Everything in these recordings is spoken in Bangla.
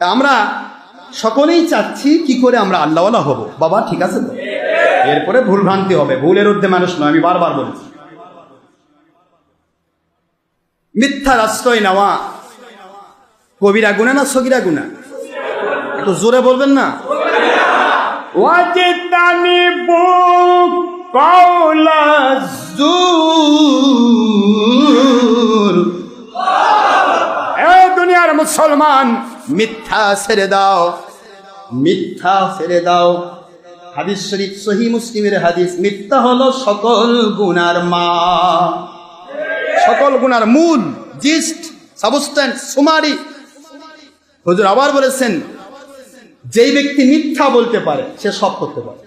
আমরা সকলেই চাচ্ছি কি করে আমরা আল্লাহওয়ালা হব। বাবা, ঠিক আছে তো? এরপরে ভুল ভ্রান্তি হবে। ভুলের ঊর্ধ্বে মানুষ নয়, আমি বারবার বলেছি। মিথ্যার আশ্রয় নেওয়া। কবিরা গুণা না সগিরা গুণা? একটু জোরে বলবেন না? এ দুনিয়ার মুসলমান মিথ্যা ছেড়ে দাও। মিথ্যা ছেড়ে দাও। হাদিস শরীফ, সহি মুসলিমের হাদিস, মিথ্যা হলো সকল গুনার মা। সকল গুনার মূল, জিস্ট সাবস্ট্যান্স সুমারি। হুজুর আবার বলেছেন, যেই ব্যক্তি মিথ্যা বলতে পারে, সে সব করতে পারে।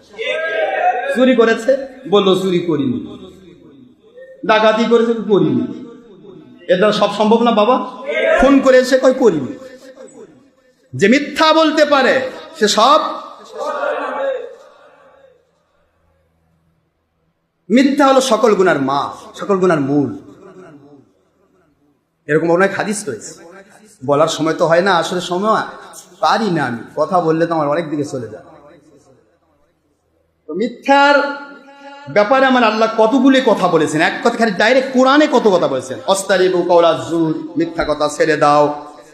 চুরি করেছে, বলল চুরি করিনি। ডাকাতি করেছে করিনি। এটা সব সম্ভব না বাবা? ফোন করেছে কই করিনি? যে মিথ্যা বলতে পারে, সে সব মিথ্যা হলো সকল গুনার মা সকল গুনার মূল। এরকম অনেক হাদিস রয়েছে। বলার সময় তো হয় না, আসলে সময় পারি না আমি। কথা বললে তো আমার অনেক দিকে চলে যায়। তো মিথ্যার ব্যাপারে আমার আল্লাহ কতগুলি কথা বলেছেন? এক কথা খালি ডাইরেক্ট কোরআনে কত কথা বলেছেন? অস্তারিবু কওলা জুর, মিথ্যা কথা ছেড়ে দাও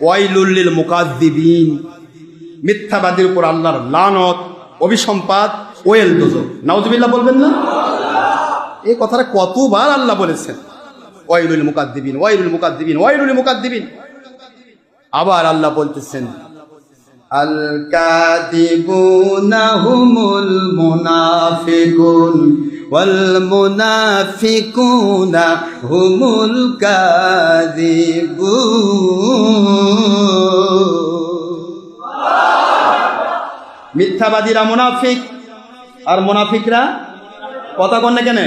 ওয়াইলুল্লিল মুকাদ্দিবিন মিথ্যাবাদীর উপর আল্লাহর লানত অভিসম্পাদ ওয়েল দুজক। নাউজুবিল্লাহ বলবেন না? এই কথাটা কতবার আল্লাহ বলেছেন। ওয়াইলুল মুকাদ্দিবিন ওয়াইলুল মুকাদ্দিবিন ওয়াইলুল মুকাদ্দিবিন আবার আল্লাহ বলতেছেন, আল কাদিবুনা হুমুল মুনাফিকুন। মিথ্যাবাদীরা মুনাফিক আর মুনাফিকরা কথা কন কেন?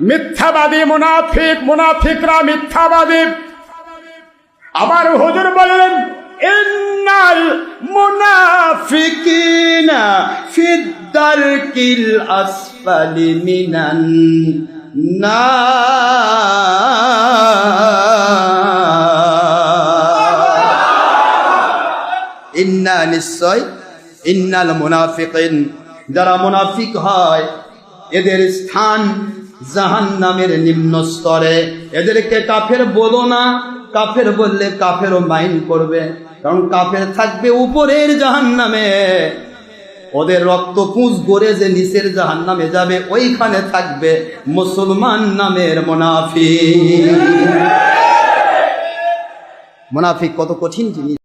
মিথ্যাবাদী মুনাফিক, মুনাফিকরা মিথ্যাবাদী। আবার হুজুর বললেন, ইন্নাল মুনাফিকিনা ফিদ্দারকিল আসফালি মিনান না ইন্না নিশ্চয় ইন্নাল মুনাফিকিন যারা মুনাফিক হয়, এদের স্থান জাহান্নামের নিম্ন স্তরে। এদেরকে কাফের বলো না। কাফের বললে কাফেরও মাইন করবে। কারণ কাফের থাকবে উপরের জাহান্নামে। ওদের রক্ত পুঁজ গড়ে যে নিচের জাহান নামে যাবে, ওইখানে থাকবে মুসলমান নামের মোনাফি মোনাফিক কত কঠিন জিনিস।